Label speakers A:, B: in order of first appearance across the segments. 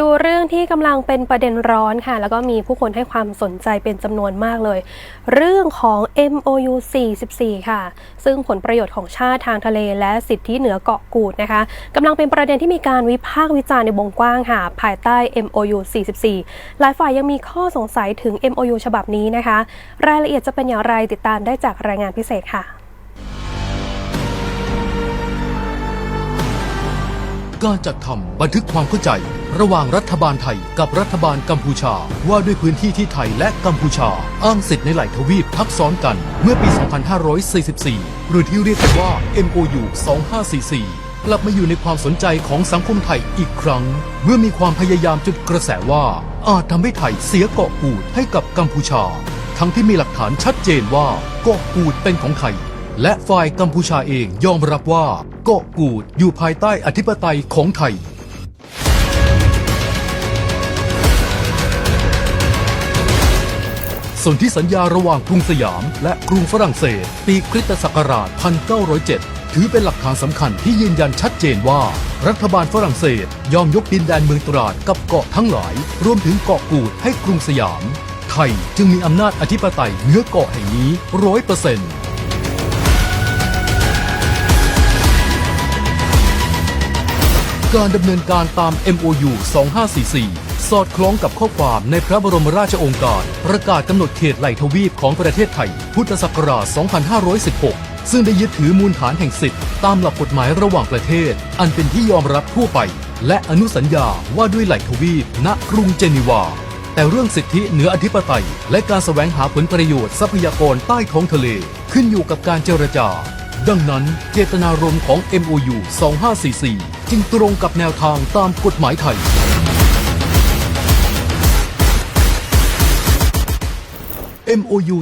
A: ดูเรื่องที่กำลังเป็นประเด็นร้อนค่ะ แล้วก็มีผู้คนให้ความสนใจเป็นจำนวนมากเลย เรื่องของ MOU 44 ค่ะ ซึ่งผลประโยชน์ของชาติทางทะเล และสิทธิเหนือเกาะกูดนะคะกำลังเป็นประเด็นที่มีการวิพากษ์วิจารณ์ในวงกว้างค่ะ ภายใต้ MOU 44 หลายฝ่ายยังมีข้อสงสัยถึง MOU ฉบับนี้นะคะ รายละเอียดจะเป็นอย่างไรติดตามได้จากรายงานพิเศษค่ะ
B: การจัดทำบันทึกความเข้าใจ ระหว่างรัฐบาลไทยกับรัฐบาลกัมพูชา ว่าด้วยพื้นที่ที่ไทยและกัมพูชา อ้างสิทธิ์ในหลายทวีปทับซ้อนกัน เมื่อปี 2544 หรือที่เรียกกันว่า MOU 2544 กลับมาอยู่ในความสนใจของสังคมไทยอีกครั้ง เมื่อมีความพยายามจุดกระแสว่าอาจทำให้ไทยเสียเกาะกูดให้กับกัมพูชา ทั้งที่มีหลักฐานชัดเจนว่าเกาะกูดเป็นของไทยและฝ่ายกัมพูชาเองยอมรับว่าเกาะกูดอยู่ภายใต้อธิปไตยของไทย ส่วนที่สัญญาระหว่างกรุงสยาม และกรุงฝรั่งเศส ปีคริสตศักราช 1907 ถือเป็นหลักฐานสำคัญที่ยืนยันชัดเจนว่า รัฐบาลฝรั่งเศสยอมยกดินแดนเมืองตราดกับเกาะทั้งหลาย รวมถึงเกาะกูดให้กรุงสยาม ไทยจึงมีอำนาจอธิปไตยเหนือเกาะแห่งนี้ร้อยเปอร์เซ็นต์ การดำเนินการตาม MOU 2544 สอดคล้องกับข้อความในพระบรมราชโองการ ประกาศกำหนดเขตไหลทวีปของประเทศไทย พุทธศักราช 2516 ซึ่งได้ยึดถือมูลฐานแห่งสิทธิตามหลักกฎหมายระหว่างประเทศ อันเป็นที่ยอมรับทั่วไป และอนุสัญญาว่าด้วยไหลทวีปณกรุงเจนีวา แต่เรื่องสิทธิเหนืออธิปไตย และการแสวงหาผลประโยชน์ทรัพยากรใต้ท้องทะเล ขึ้นอยู่กับการเจรจา ดังนั้นเจตนารมณ์ของ MOU 2544 จึงตรงกับแนวทางตามกฎหมายไทย MOU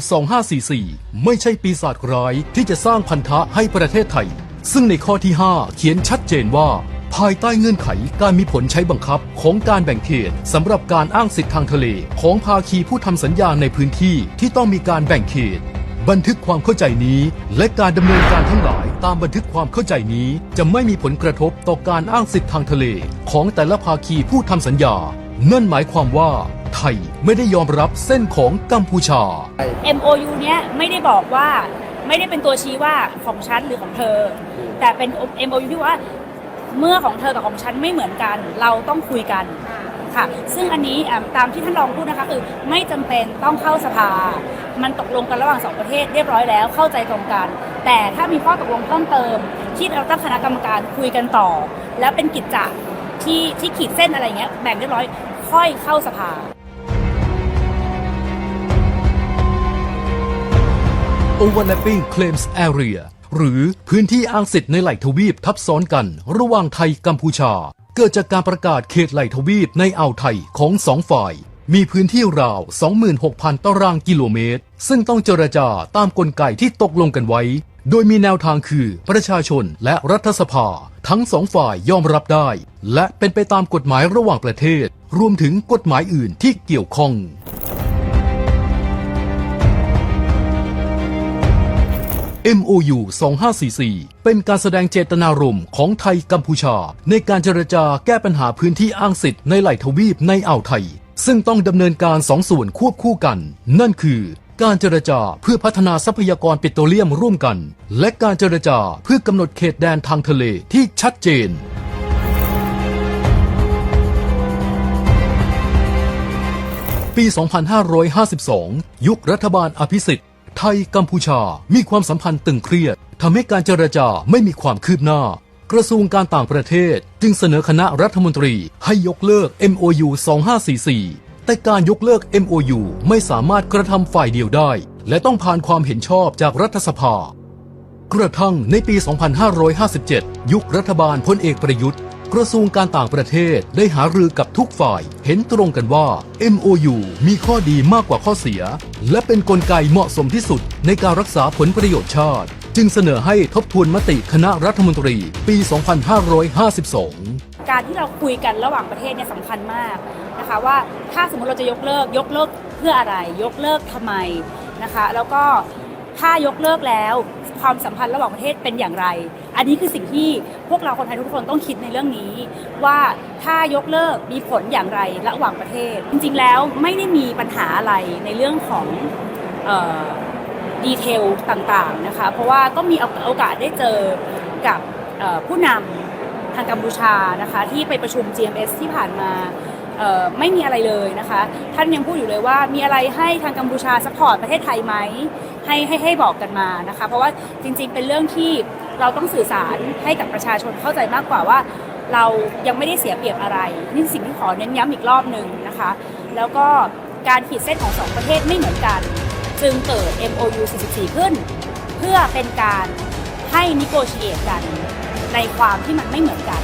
B: 2544 ไม่ใช่ปีศาจร้ายที่จะสร้างพันธะให้ประเทศไทย ซึ่งในข้อที่ 5 เขียนชัดเจนว่า ภายใต้เงื่อนไขการมีผลใช้บังคับของการแบ่งเขตสำหรับการอ้างสิทธิทางทะเล ของภาคีผู้ทำสัญญาในพื้นที่ที่ต้องมีการแบ่งเขต บันทึกความเข้าใจนี้ และการดำเนินการทั้งหลายตามบันทึกความเข้าใจนี้ จะไม่มีผลกระทบต่อการอ้างสิทธิทางทะเล ของแต่ละภาคีผู้ทำสัญญา นั่นหมายความว่า ไทยไม่ได้ยอมรับเส้นของกัมพูชา
C: MOU เนี้ยไม่ได้บอกว่าไม่ได้เป็นตัวชี้ว่าของฉันหรือของเธอ แต่เป็น MOU ที่ว่าเมื่อของเธอกับของฉันไม่เหมือนกัน เราต้องคุยกันค่ะ ซึ่งอันนี้ตามที่ท่านรองพูดนะคะคือไม่จำเป็นต้องเข้าสภา มันตกลงกันระหว่างสองประเทศเรียบร้อยแล้วเข้าใจตรงกัน แต่ถ้ามีข้อตกลงเพิ่มเติม ที่เราตั้งคณะกรรมการคุยกันต่อ แล้วเป็นกิจจะที่ที่ขีดเส้นอะไรเงี้ยแบ่งเรียบร้อยค่อยเข้าสภา
B: Overlapping Claims Area หรือพื้นที่อ้างสิทธิ์ในไหลทวีปทับซ้อนกัน ระหว่างไทยกัมพูชา เกิดจากการประกาศเขตไหลทวีปในอ่าวไทยของสองฝ่าย มีพื้นที่ราว 26,000 ตารางกิโลเมตร ซึ่งต้องเจรจาตามกลไกที่ตกลงกันไว้ โดยมีแนวทางคือประชาชนและรัฐสภา ทั้งสองฝ่ายยอมรับได้ และเป็นไปตามกฎหมายระหว่างประเทศ รวมถึงกฎหมายอื่นที่เกี่ยวข้อง MOU 2544 เป็นการแสดงเจตนารมณ์ของไทยกัมพูชา ในการเจรจาแก้ปัญหาพื้นที่อ้างสิทธิ์ในไหลทวีปในอ่าวไทย ซึ่งต้องดำเนินการสองส่วนควบคู่กัน นั่นคือ การเจรจาเพื่อพัฒนาทรัพยากรปิโตรเลียมร่วมกัน และการเจรจาเพื่อกำหนดเขตแดนทางทะเลที่ชัดเจนปี 2552 ยุครัฐบาลอภิสิทธิ์ ไทยกัมพูชามีความสัมพันธ์ตึงเครียดทำให้การเจรจาไม่มีความคืบหน้า กระทรวงการต่างประเทศ จึงเสนอคณะรัฐมนตรีให้ยกเลิก MOU 2544 แต่การยกเลิก MOU ไม่สามารถกระทำฝ่ายเดียวได้ และต้องผ่านความเห็นชอบจากรัฐสภา กระทั่งในปี 2557 ยุครัฐบาลพลเอกประยุทธ์ กระทรวงการต่างประเทศได้หารือกับทุกฝ่ายเห็นตรงกันว่า MOU มีข้อดีมากกว่าข้อเสีย และเป็นนกลไกเหมาะสมที่สุดในการรักษาผลประโยชน์ชาติ จึงเสนอให้ทบทวนมติคณะรัฐมนตรีปี 2552
C: การที่เราคุยกันระหว่างประเทศเนี่ยสำคัญมากนะคะว่าถ้าสมมติเราจะยกเลิกยกเลิกเพื่ออะไร ยกเลิกทำไมนะคะ แล้วก็ถ้ายกเลิกแล้วความสัมพันธ์ระหว่างประเทศเป็นอย่างไร อันนี้คือสิ่งที่พวกเราคนไทยทุกคนต้องคิดในเรื่องนี้ ว่าถ้ายกเลิกมีผลอย่างไรระหว่างประเทศ จริงๆแล้วไม่ได้มีปัญหาอะไรในเรื่องของ ดีเทลต่างๆนะคะ เพราะว่าก็มีโอกาสได้เจอกับผู้นำทางกัมพูชานะคะ ที่ไปประชุม GMS ที่ผ่านมาไม่มีอะไรเลยนะคะ ท่านยังพูดอยู่เลยว่ามีอะไรให้ทางกัมพูชาซัพพอร์ตประเทศไทยไหมให้ให้ให้บอกกันมานะคะ เพราะว่าจริงๆเป็นเรื่องที่เราต้องสื่อสารให้กับประชาชนเข้าใจมากกว่าว่า เรายังไม่ได้เสียเปรียบอะไร นี่สิ่งที่ขอเน้นย้ำอีกรอบหนึ่งนะคะ แล้วก็การขีดเส้นของสองประเทศไม่เหมือนกัน จึงเกิด MOU 44 ขึ้น เพื่อเป็นการให้นิโกช a t e กันในความที่มันไม่เหมือนกัน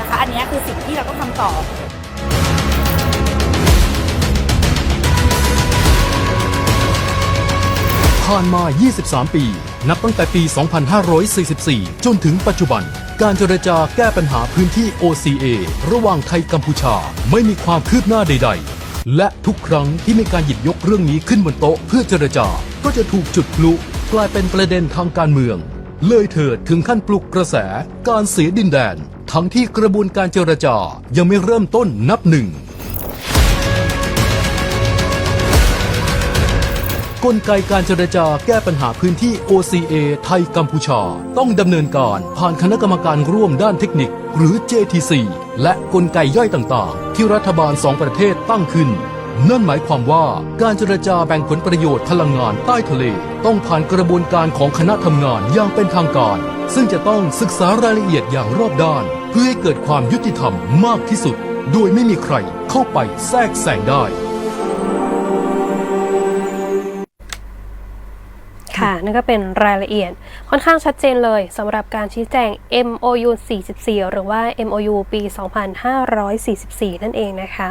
C: นะคะ อันนี้คือสิ่งที่เราต้องทำต่อ
B: ผ่านมา 23 ปี นับตั้งแต่ปี 2544 จนถึงปัจจุบัน การเจรจาแก้ปัญหาพื้นที่ OCA ระหว่างไทยกัมพูชาไม่มีความคืบหน้าใด ๆ และทุกครั้งที่มีการหยิบยกเรื่องนี้ขึ้นบนโต๊ะเพื่อเจรจา ก็จะถูกจุดพลุกลายเป็นประเด็นทางการเมือง เลยเถิดถึงขั้นปลุกกระแส การเสียดินแดน ทั้งที่กระบวนการเจรจายังไม่เริ่มต้นนับหนึ่ง กลไกการเจรจาแก้ปัญหาพื้นที่ OCA ไทยกัมพูชา ต้องดำเนินการผ่านคณะกรรมการร่วมด้านเทคนิค หรือ JTC และกลไกย่อยต่างๆ ที่รัฐบาลสองประเทศตั้งขึ้น นั่นหมายความว่าการเจรจาแบ่งผลประโยชน์พลังงานใต้ทะเล ต้องผ่านกระบวนการของคณะทำงานอย่างเป็นทางการ ซึ่งจะต้องศึกษารายละเอียดอย่างรอบด้าน เพื่อให้เกิดความยุติธรรมมากที่สุด โดยไม่มีใครเข้าไปแทรกแซงได้
A: ค่ะนั่นก็เป็นรายละเอียดค่อนข้างชัดเจนเลยสำหรับการชี้แจง MOU 44 หรือว่า MOU ปี 2544 นั่นเองนะคะ